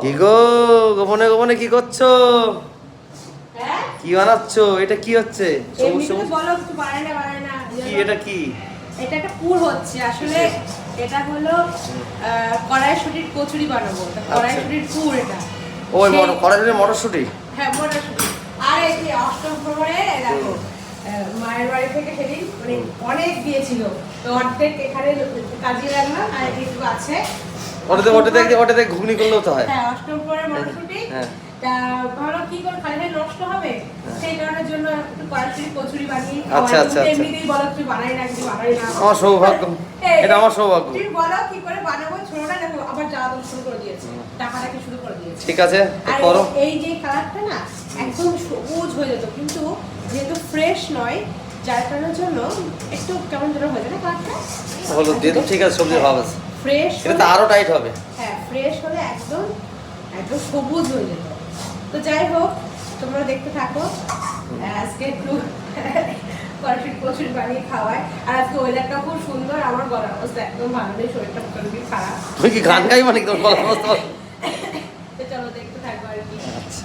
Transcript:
কি গো? গোপনে গোপনে কি করছ? হ্যাঁ? কি বানাচ্ছো? এটা কি হচ্ছে? কি এটা কি? এটা একটা পুর হচ্ছে। আসলে এটা হলো কড়াইশুটির কচুরি বানাবো। কড়াইশুটির পুর এটা। আচ্ছা। ওই সেই- মটর কড়াইশুটি মটরশুটি? হ্যাঁ মটরশুটি। আর এই যে অষ্টম প্রহরে দেখো মায়ের বাড়ি থেকে সেদিন মানে অনেক দিয়েছিল। তো অর্ধেক এখানে কাজিয়ে রাখলাম আর একটু আছে। ওটাতে ওটাতে ওটাতে ঘুগনি করলেও তো হয়। হ্যাঁ অষ্টম প্রহরে মটরশুটি। হ্যাঁ। তা ভালো কি করে খালি নষ্ট হবে সেই কারণের জন্য একটু কড়াইশুটি কচুরি বানিয়ে আচ্ছা, আচ্ছা, তুমি আচ্ছা। এমনিতেই বলো তুই বানাই না বানাই না। আমার সৌভাগ্য। এটা আমার সৌভাগ্য। তুমি বলো কি করে বানাবো ছোট না দেখো আবার জ্বালা শুরু করে দিয়েছে। টাকা রাখতে শুরু করে দিয়েছে। ঠিক আছে করো। এই- যে কালারটা না একদম সবুজ হয়ে যেত কিন্তু যেহেতু ফ্রেশ নয় যার কারণের জন্য একটু কেমন যেন হয়ে যায় না কালারটা? হলুদ দিয়ে তো ঠিক আছে সবজির ভাব আছে। ফ্রেশ এটা আরও টাইট হবে। হ্যাঁ ফ্রেশ হলে একদম একদম সবুজ হয়ে যেত তো যাই হোক তোমরা দেখতে থাকো। আজকে একটু কড়াইশুটি কচুরি বানিয়ে খাওয়ায়। আর আজকে ওয়েদারটা খুব সুন্দর আমার গলার অবস্থা একদম ভালো নেই শরীরটা মোটামুটি খারাপ। তুমি কি গান গাই মানে তোমার গলা অবস্থা? তো চলো দেখতে থাকো আর কি। আচ্ছা।